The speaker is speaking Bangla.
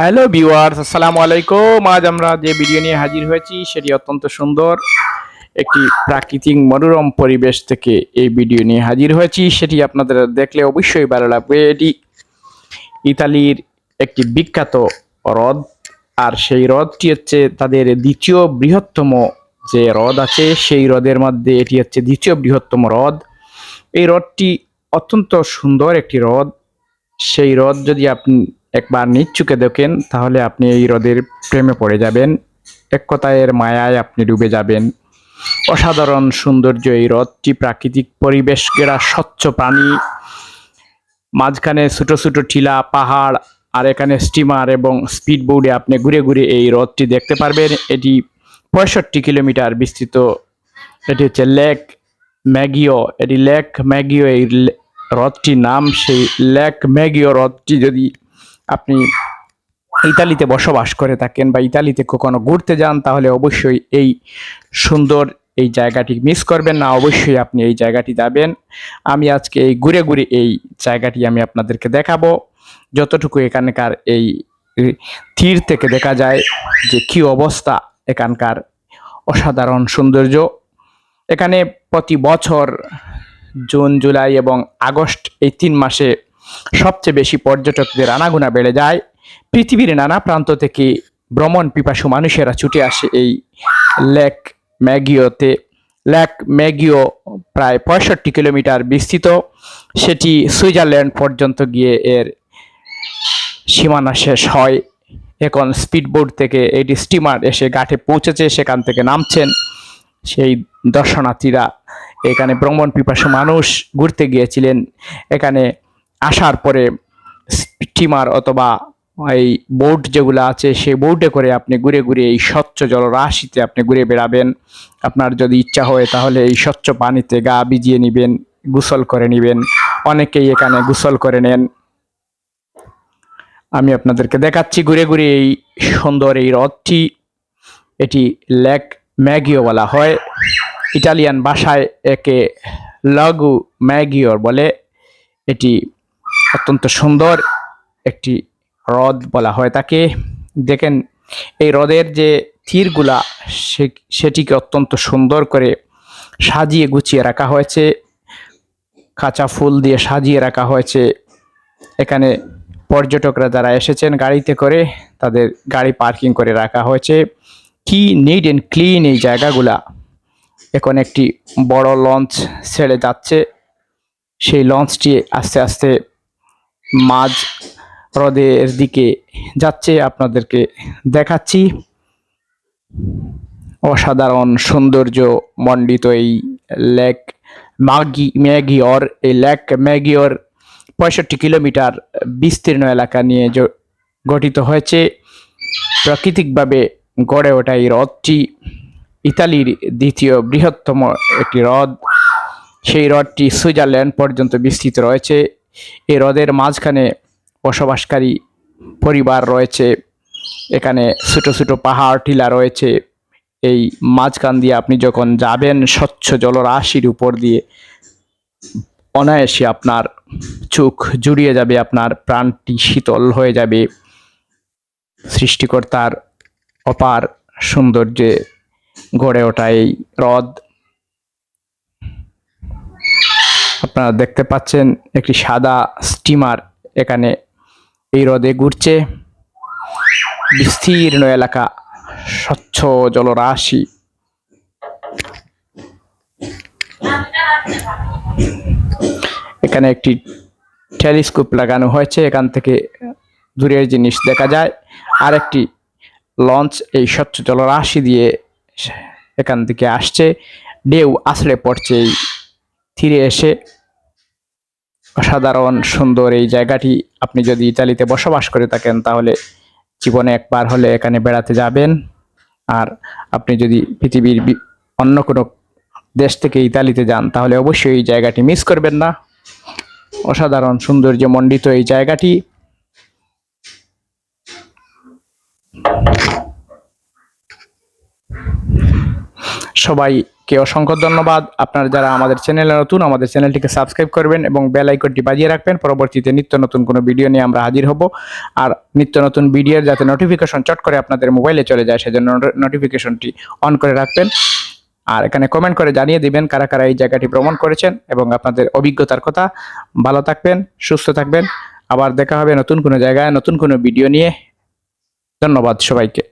হ্যালো ভিউয়ার্স, আসসালামু আলাইকুম। আজ আমরা যে ভিডিও নিয়ে হাজির হয়েছি, সেটি অত্যন্ত সুন্দর। একটি প্রাকৃতিক মনোরম পরিবেশ থেকে এই ভিডিও নিয়ে হাজির হয়েছি। সেটি আপনাদের দেখলে অবশ্যই ভালো লাগবে। এটি ইতালির একটি বিখ্যাত হ্রদ। আর সেই হ্রদটি হচ্ছে তাদের দ্বিতীয় বৃহত্তম যে হ্রদ আছে, সেই হ্রদের মধ্যে এটি হচ্ছে দ্বিতীয় বৃহত্তম হ্রদ। এই হ্রদটি অত্যন্ত সুন্দর একটি হ্রদ। সেই হ্রদ যদি আপনি একবার নিজ চোখে দেখেন, তাহলে আপনি এই হ্রদের প্রেমে পড়ে যাবেন। এক কথায় এর মায়ায় আপনি ডুবে যাবেন। অসাধারণ সৌন্দর্য এই হ্রদটি প্রাকৃতিক পরিবেশ ঘেরা স্বচ্ছ পানি, মাঝখানে ছোট ছোট টিলা, পাহাড়, আর এখানে স্টিমার এবং স্পিড বোর্ডে আপনি ঘুরে ঘুরে এই হ্রদটি দেখতে পারবেন। এটি পঁয়ষট্টি কিলোমিটার বিস্তৃত। এটি হচ্ছে লেক ম্যাগিও। এটি লেক ম্যাগিও এই হ্রদটির নাম সেই লেক ম্যাগিও হ্রদটি। যদি আপনি ইতালিতে বসবাস করে থাকেন বা ইতালিতে কখনো ঘুরতে যান, তাহলে অবশ্যই এই সুন্দর এই জায়গাটি মিস করবেন না, অবশ্যই আপনি এই জায়গাটি যাবেন। আমি আজকে এই ঘুরে ঘুরে এই জায়গাটি আমি আপনাদেরকে দেখাবো। যতটুকু এখানকার এই তীর থেকে দেখা যায় যে কি অবস্থা এখানকার অসাধারণ সৌন্দর্য। এখানে প্রতি বছর জুন, জুলাই এবং আগস্ট এই তিন মাসে সবচেয়ে বেশি পর্যটকদের আনাগোনা বেড়ে যায়। পৃথিবীর নানা প্রান্ত থেকে ভ্রমণ পিপাসু মানুষেরা ছুটে আসে এই লেক ম্যাগিওতে লেক ম্যাগিও প্রায় পঁয়ষট্টি কিলোমিটার বিস্তৃত। সেটি সুইজারল্যান্ড পর্যন্ত গিয়ে এর সীমানা শেষ হয়। এখন স্পিডবোট থেকে এটি স্টিমার এসে ঘাটে পৌঁছেছে, সেখান থেকে নামছেন সেই দর্শনার্থীরা। এখানে ভ্রমণ পিপাসু মানুষ ঘুরতে গিয়েছিলেন। এখানে আসার পরে স্টিমার অথবা এই বোট যেগুলো আছে সেই বোটে করে আপনি ঘুরে ঘুরে এই স্বচ্ছ জলরাশিতে আপনি ঘুরে বেড়াবেন। আপনার যদি ইচ্ছা হয় তাহলে এই স্বচ্ছ পানিতে গা ভিজিয়ে নেবেন, গোসল করে নেবেন। অনেকেই এখানে গোসল করে নেন। আমি আপনাদেরকে দেখাচ্ছি ঘুরে ঘুরে এই সুন্দর এই হ্রদটি। এটি লেক ম্যাগিও বলা হয়। ইটালিয়ান ভাষায় একে লাগু ম্যাগিওর বলে। এটি অত্যন্ত সুন্দর একটি হ্রদ বলা হয় তাকে। দেখেন, এই হ্রদের যে তীরগুলা, সে- সেটিকে অত্যন্ত সুন্দর করে সাজিয়ে গুছিয়ে রাখা হয়েছে। কাঁচা ফুল দিয়ে সাজিয়ে রাখা হয়েছে। এখানে পর্যটকরা যারা এসেছেন গাড়িতে করে, তাদের গাড়ি পার্কিং করে রাখা হয়েছে। কি নিট অ্যান্ড ক্লিন এই জায়গাগুলা। এখন একটি বড় লঞ্চ ছেড়ে যাচ্ছে। সেই লঞ্চটি আস্তে আস্তে মাঝ হ্রদের দিকে যাচ্ছে, আপনাদেরকে দেখাচ্ছি। অসাধারণ সৌন্দর্য মণ্ডিত এই লেক মাগি, ম্যাগিওর। এই লেক ম্যাগিওর পঁয়ষট্টি কিলোমিটার বিস্তীর্ণ এলাকা নিয়ে গঠিত হয়েছে। প্রাকৃতিকভাবে গড়ে ওঠা এই হ্রদটি ইতালির দ্বিতীয় বৃহত্তম একটি হ্রদ। সেই হ্রদটি সুইজারল্যান্ড পর্যন্ত বিস্তৃত রয়েছে। এই হ্রদের মাঝখানে বসবাসকারী পরিবার রয়েছে। এখানে ছোটো ছোটো পাহাড়, টিলা রয়েছে। এই মাঝখান দিয়ে আপনি যখন যাবেন, স্বচ্ছ জলরাশির উপর দিয়ে অনায়াসে আপনার চোখ জুড়িয়ে যাবে, আপনার প্রাণটি শীতল হয়ে যাবে। সৃষ্টিকর্তার অপার সৌন্দর্যে গড়ে ওঠা এই হ্রদ আপনারা দেখতে পাচ্ছেন একটি সাদা স্টিমার এখানে এই হ্রদে ঘুরছে। বিস্তীর্ণ এলাকা, স্বচ্ছ জলরাশি। এখানে একটি টেলিস্কোপ লাগানো হয়েছে, এখান থেকে দূরের জিনিস দেখা যায়। আর একটি লঞ্চ এই স্বচ্ছ জলরাশি দিয়ে এখান থেকে আসছে। ঢেউ আছড়ে পড়ছে এই তীরে এসে। অসাধারণ, সুন্দর এই জায়গাটি আপনি যদি ইতালিতে বসবাস করে থাকেন, তাহলে জীবনে একবার হলে এখানে বেড়াতে যাবেন। আর আপনি যদি পৃথিবীর অন্য কোনো দেশ থেকে ইতালিতে যান, তাহলে অবশ্যই এই জায়গাটি মিস করবেন না। অসাধারণ সৌন্দর্য মণ্ডিত এই জায়গাটি। সবাইকে অসংখ্য ধন্যবাদ। আপনারা যারা আমাদের চ্যানেলে নতুন, আমাদের চ্যানেলটিকে সাবস্ক্রাইব করবেন এবং বেল আইকনটি বাজিয়ে রাখবেন। পরবর্তীতে নিত্য নতুন কোনো ভিডিও নিয়ে আমরা হাজির হব। আর নিত্য নতুন ভিডিওর যাতে নোটিফিকেশন চট করে আপনাদের মোবাইলে চলে যায়, সেজন্য নোটিফিকেশনটি অন করে রাখবেন। আর এখানে কমেন্ট করে জানিয়ে দিবেন কারা কারা এই জায়গাটি ভ্রমণ করেছেন এবং আপনাদের অভিজ্ঞতার কথা। ভালো থাকবেন, সুস্থ থাকবেন। আবার দেখা হবে নতুন কোনো জায়গায়, নতুন কোনো ভিডিও নিয়ে। ধন্যবাদ সবাইকে।